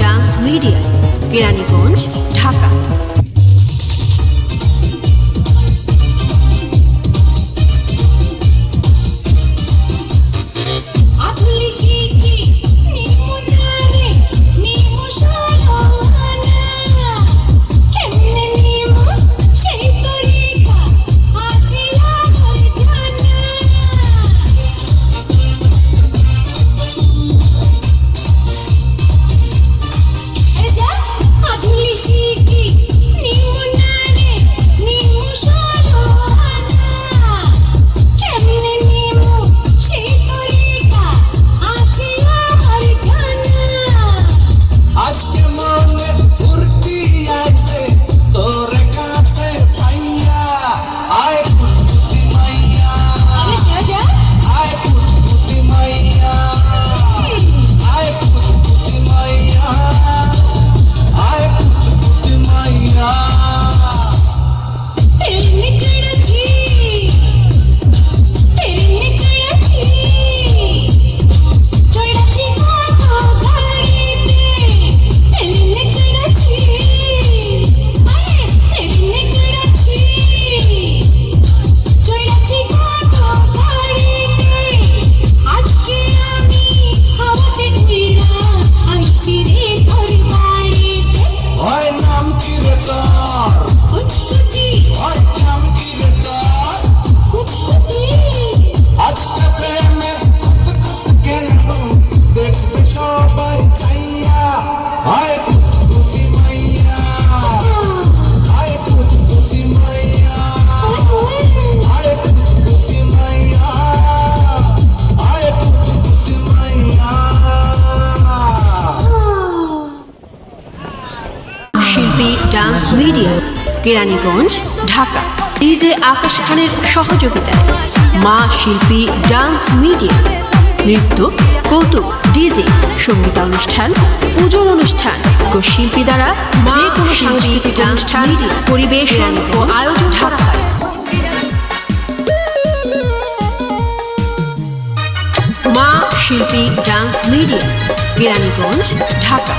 Dance media Keraniganj Dhaka. শিল্পী dance Keraniganj Dhaka. DJ Akash খানের সহযোগিতায় মা শিল্পী ডান্স মিডিয়া নৃত্য কৌতুক ডিজে সঙ্গীতানুষ্ঠান পুজোর অনুষ্ঠান ও শিল্পী দ্বারা যে কোনো সাংস্কৃতিক অনুষ্ঠান পরিবেশন ও আয়োজন ঢাকা হয়। মা শিল্পী ডান্স মিডিয়া বিরানীগঞ্জ ঢাকা।